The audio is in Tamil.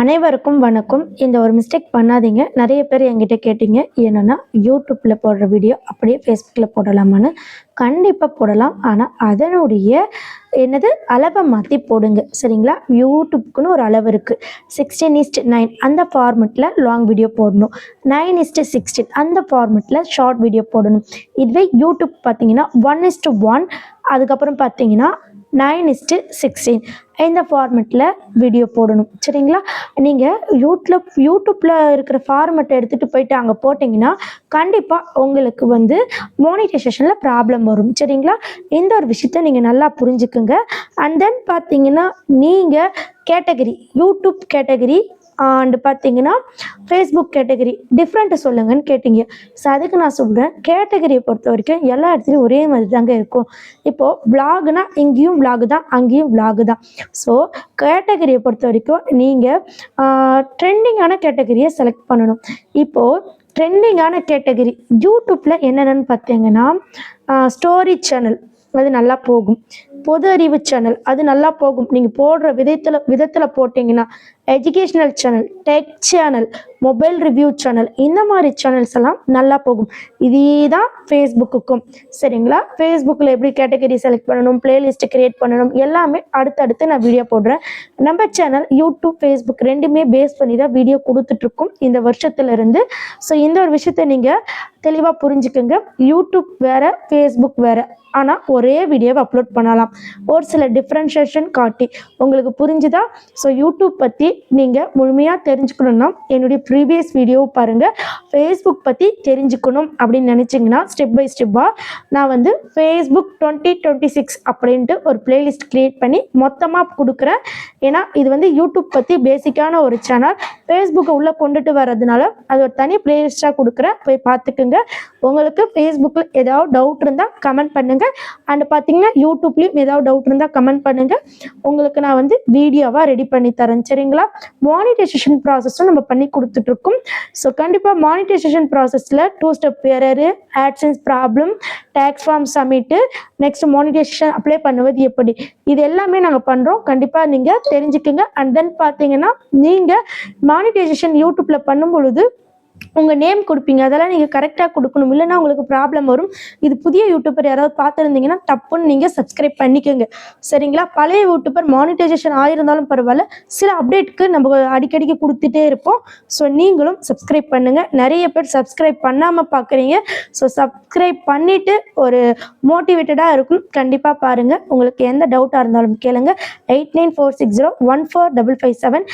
அனைவருக்கும் வணக்கம். இந்த ஒரு மிஸ்டேக் பண்ணாதீங்க. நிறைய பேர் என்கிட்ட கேட்டீங்க. என்னென்னா யூடியூப்பில் போடுற வீடியோ அப்படியே ஃபேஸ்புக்கில் போடலாமான்னு கண்டிப்பாக போடலாம். ஆனால் அதனுடைய என்னது? அளவை மாற்றி போடுங்க. சரிங்களா? யூடியூப்க்குன்னு ஒரு அளவு இருக்குது சிக்ஸ்டீன் இஸ்ட் நைன் அந்த ஃபார்மெட்டில் லாங் வீடியோ போடணும். நைன் இஸ்ட்டு சிக்ஸ்டீன் அந்த ஃபார்மெட்டில் ஷார்ட் வீடியோ போடணும். இதுவே யூடியூப் பார்த்தீங்கன்னா ஒன் இஸ்ட்டு ஒன் அதுக்கப்புறம் பார்த்தீங்கன்னா நைன் இஸ்ட்டு சிக்ஸ்டீன் இந்த ஃபார்மெட்டில் வீடியோ போடணும். சரிங்களா? நீங்கள் யூடியூப் யூடியூப்பில் இருக்கிற ஃபார்மெட்டை எடுத்துகிட்டு போயிட்டு அங்கே போட்டிங்கன்னா கண்டிப்பாக உங்களுக்கு வந்து மோனிட்டைசேஷனில் ப்ராப்ளம் வரும். சரிங்களா? இந்த ஒரு விஷயத்த நீங்கள் நல்லா புரிஞ்சுக்குங்க. அண்ட் தென் பார்த்தீங்கன்னா நீங்கள் கேட்டகரி யூடியூப் கேட்டகரி அண்டு பார்த்தீங்கன்னா ஃபேஸ்புக் கேட்டகரி டிஃப்ரெண்ட்டு சொல்லுங்கன்னு கேட்டீங்க. ஸோ அதுக்கு நான் சொல்கிறேன் கேட்டகரியை பொறுத்த வரைக்கும் எல்லா இடத்துலையும் ஒரே மாதிரி தாங்க இருக்கும். இப்போது விலாகுனா இங்கேயும் விலாகு தான் அங்கேயும் விலாகு தான். ஸோ கேட்டகரியை பொறுத்த வரைக்கும் நீங்கள் ட்ரெண்டிங்கான கேட்டகரியை செலக்ட் பண்ணணும். இப்போது ட்ரெண்டிங்கான கேட்டகரி யூடியூப்பில் என்னென்னு பார்த்தீங்கன்னா ஸ்டோரி சேனல் அது நல்லா போகும். பொது அறிவு சேனல் அது நல்லா போகும். நீங்கள் போடுற விதத்தில் விதத்தில் போட்டிங்கன்னா educational channel tech channel mobile review channel இந்த மாதிரி சேனல்ஸ் எல்லாம் நல்லா போகும். இதே தான் ஃபேஸ்புக்குக்கும் சரிங்களா? ஃபேஸ்புக்கில் எப்படி கேட்டகரி செலக்ட் பண்ணணும் பிளேலிஸ்ட் கிரியேட் பண்ணணும் எல்லாமே அடுத்தடுத்து நான் வீடியோ போடுறேன். நம்ம சேனல் யூடியூப் ஃபேஸ்புக் ரெண்டுமே பேஸ் பண்ணி தான் வீடியோ கொடுத்துட்ருக்கோம் இந்த வருஷத்துலேருந்து. ஸோ இந்த ஒரு விஷயத்தை நீங்கள் தெளிவாக புரிஞ்சுக்கோங்க. யூடியூப் வேறு ஃபேஸ்புக் வேறு. ஆனால் ஒரு ஒரே வீடியோவை அப்லோட் பண்ணலாம். ஒரு சில டிஃப்ரென்ஷேஷன் காட்டி உங்களுக்கு புரிஞ்சுதா? ஸோ யூடியூப் பற்றி நீங்கள் முழுமையாக தெரிஞ்சுக்கணுன்னா என்னுடைய ப்ரீவியஸ் வீடியோவை பாருங்கள் ஃபேஸ்புக் பற்றி தெரிஞ்சுக்கணும் அப்படின்னு நினச்சிங்கன்னா ஸ்டெப் பை ஸ்டெப்பாக நான் வந்து ஃபேஸ்புக் டுவெண்ட்டி டுவெண்ட்டி சிக்ஸ் அப்படின்ட்டு ஒரு பிளேலிஸ்ட் க்ரியேட் பண்ணி மொத்தமாக கொடுக்குறேன். ஏன்னா இது வந்து யூடியூப் பற்றி பேசிக்கான ஒரு சேனல் ஃபேஸ்புக்கை உள்ளே கொண்டுட்டு வர்றதுனால அது ஒரு தனி பிளேலிஸ்ட்டாக கொடுக்குறேன். போய் பார்த்துக்குங்க. உங்களுக்கு ஃபேஸ்புக்கில் ஏதாவது டவுட் இருந்தால் கமெண்ட் பண்ணுங்கள் அண்ட் பார்த்தீங்கன்னா யூடியூப்லேயும் ஏதாவது டவுட் இருந்தால் கமெண்ட் பண்ணுங்கள் உங்களுக்கு நான் வந்து வீடியோவாக ரெடி பண்ணி தரேன். சரிங்களா? மானிட்டைசேஷன் ப்ராசஸும் நம்ம பண்ணி கொடுத்துட்ருக்கோம். ஸோ கண்டிப்பாக மானிட்டைசேஷன் ப்ராசஸில் two step error actions problem tax form submit next monetization apply பண்ணுவது எப்படி? இது எல்லாமே நாங்கள் பண்ணுறோம் கண்டிப்பாக நீங்கள் தெரிஞ்சுக்கோங்க. அண்ட் தென் பார்த்தீங்கன்னா நீங்கள் மானிட்டைசேஷன் யூடியூப்பில் பண்ணும் பொழுது உங்கள் நேம் கொடுப்பீங்க. அதெல்லாம் நீங்கள் கரெக்டாக கொடுக்கணும். இல்லைன்னா உங்களுக்கு ப்ராப்ளம் வரும். இது புதிய யூடியூபர் யாராவது பார்த்துருந்தீங்கன்னா தப்புன்னு நீங்கள் சப்ஸ்கிரைப் பண்ணிக்கோங்க. சரிங்களா? பழைய யூடியூபர் மானிட்டைசேஷன் ஆயிருந்தாலும் பரவாயில்ல. சில அப்டேட்க்கு நம்ம அடிக்கடிக்கு கொடுத்துட்டே இருப்போம். ஸோ நீங்களும் சப்ஸ்கிரைப் பண்ணுங்கள் நிறைய பேர் சப்ஸ்கிரைப் பண்ணாமல் பார்க்குறீங்க ஸோ சப்ஸ்கிரைப் பண்ணிவிட்டு ஒரு மோட்டிவேட்டடாக இருக்கும். கண்டிப்பாக பாருங்கள் உங்களுக்கு எந்த டவுட்டாக இருந்தாலும் கேளுங்க. Eight nine four six zero one four double five seven